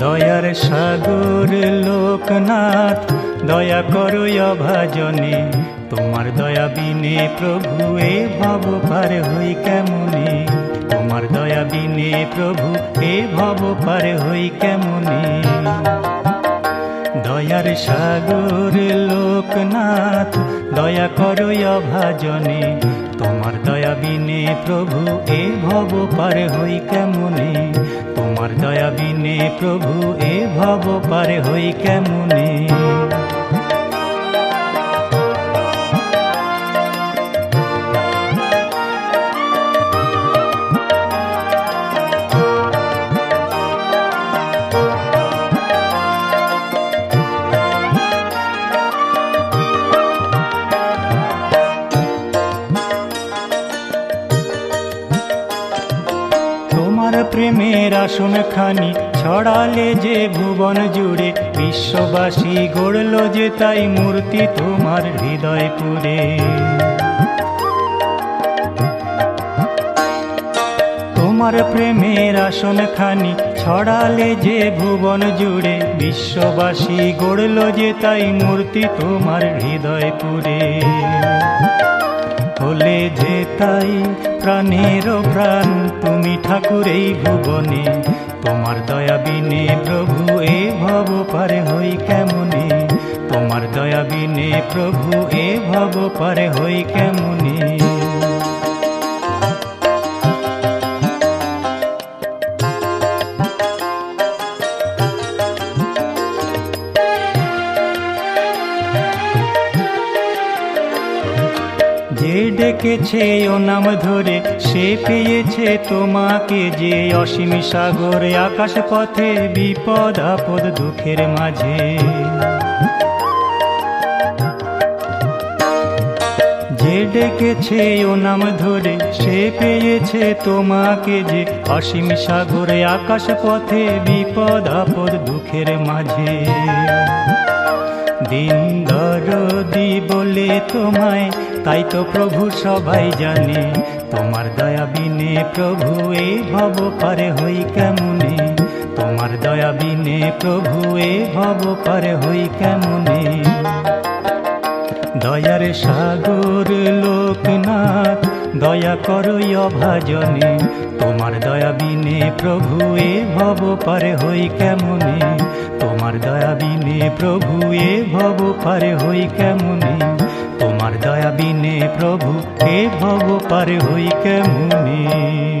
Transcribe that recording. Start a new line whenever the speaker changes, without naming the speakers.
দয়ার সাগর লোকনাথ দয়া করো অভাজনে। তোমার দয়া বিনে প্রভু, এ ভব পার হই কেমনে? তোমার দয়া বিনে প্রভু, এ ভব পার হই কেমনে? দয়ার সাগর লোকনাথ, দয়া করো অভাজনে। তোমার দয়া বিনে প্রভু, এ ভব পার হই কেমনে? তোমার দয়া বিনে প্রভু, এ ভব পার হই কেমনে? তোমার প্রেমের আসন খানি ছড়ালে যে ভুবন জুড়ে বিশ্ববাসী গড়ল যে তাই মূর্তি তোমার হৃদয় পুরে তোমার প্রেমের আসন খানি ছড়ালে যে ভুবন জুড়ে বিশ্ববাসী গড়ল যে তাই মূর্তি তোমার হৃদয় পুরে হলে যে তাই প্রাণের প্রাণ তুমি ঠাকুর এই ভুবনে, তোমার দয়া বিনে প্রভু এ ভব পারে হই কেমনে? তোমার দয়া বিনে প্রভু এ ভব পারে হই কেমনে? ডেকেছে ও নাম ধরে, সে পেয়েছে তোমাকে যে অসীম সাগরে আকাশ পথে বিপদ, আপদ, দুঃখের মাঝে। যে ডেকেছে ও নাম ধরে, সে পেয়েছে তোমাকে যে অসীম সাগরে আকাশ পথে বিপদ, আপদ, দুঃখের মাঝে। দিন দরদি বলে তোমায়, তাই তো প্রভু সবাই জানে। তোমার দয়া বিনে প্রভু এ ভব পারে হই কেমনে? তোমার দয়া বিনে প্রভু এ ভব পারে হই কেমনে? দয়ার সাগর লোকনাথ দয়া করো অভাজনে। তোমার দয়াবিনে প্রভু এ ভব পারে হই কেমনে? তোমার দয়াবিনে প্রভু এ ভব পারে হই কেমনে? তোমার দয়াবিনে প্রভু এ ভব পারে হই কেমনে?